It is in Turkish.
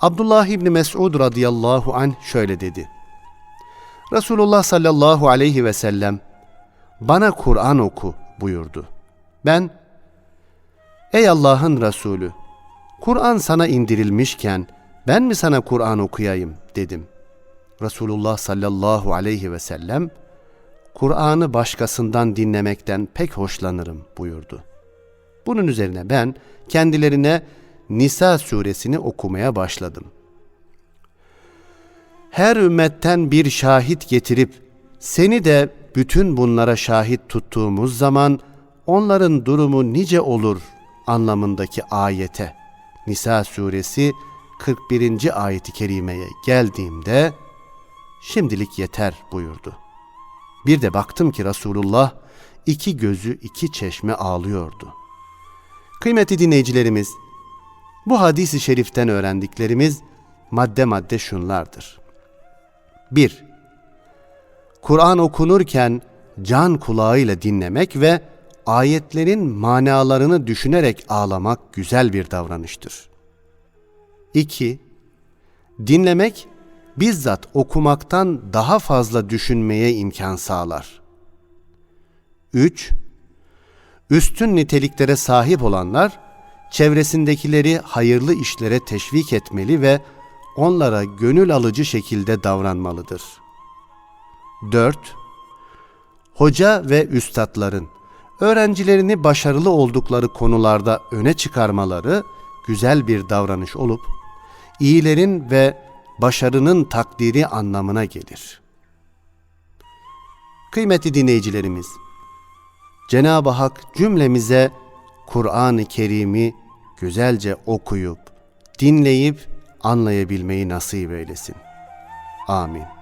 Abdullah İbni Mes'ud radıyallahu anh şöyle dedi. Resulullah sallallahu aleyhi ve sellem bana Kur'an oku buyurdu. Ben, ey Allah'ın Resulü, Kur'an sana indirilmişken ben mi sana Kur'an okuyayım dedim. Resulullah sallallahu aleyhi ve sellem, Kur'an'ı başkasından dinlemekten pek hoşlanırım buyurdu. Bunun üzerine ben kendilerine Nisa suresini okumaya başladım. Her ümmetten bir şahit getirip seni de bütün bunlara şahit tuttuğumuz zaman onların durumu nice olur anlamındaki ayete Nisa suresi 41. ayeti kerimeye geldiğimde şimdilik yeter buyurdu. Bir de baktım ki Resulullah iki gözü iki çeşme ağlıyordu. Kıymetli dinleyicilerimiz, bu hadisi şeriften öğrendiklerimiz madde madde şunlardır. 1. Kur'an okunurken can kulağıyla dinlemek ve ayetlerin manalarını düşünerek ağlamak güzel bir davranıştır. 2. Dinlemek bizzat okumaktan daha fazla düşünmeye imkan sağlar. 3. Üstün niteliklere sahip olanlar çevresindekileri hayırlı işlere teşvik etmeli ve onlara gönül alıcı şekilde davranmalıdır. 4. Hoca ve üstadların öğrencilerini başarılı oldukları konularda öne çıkarmaları güzel bir davranış olup iyilerin ve başarının takdiri anlamına gelir. Kıymetli dinleyicilerimiz, Cenab-ı Hak cümlemize Kur'an-ı Kerim'i güzelce okuyup, dinleyip anlayabilmeyi nasip eylesin. Amin.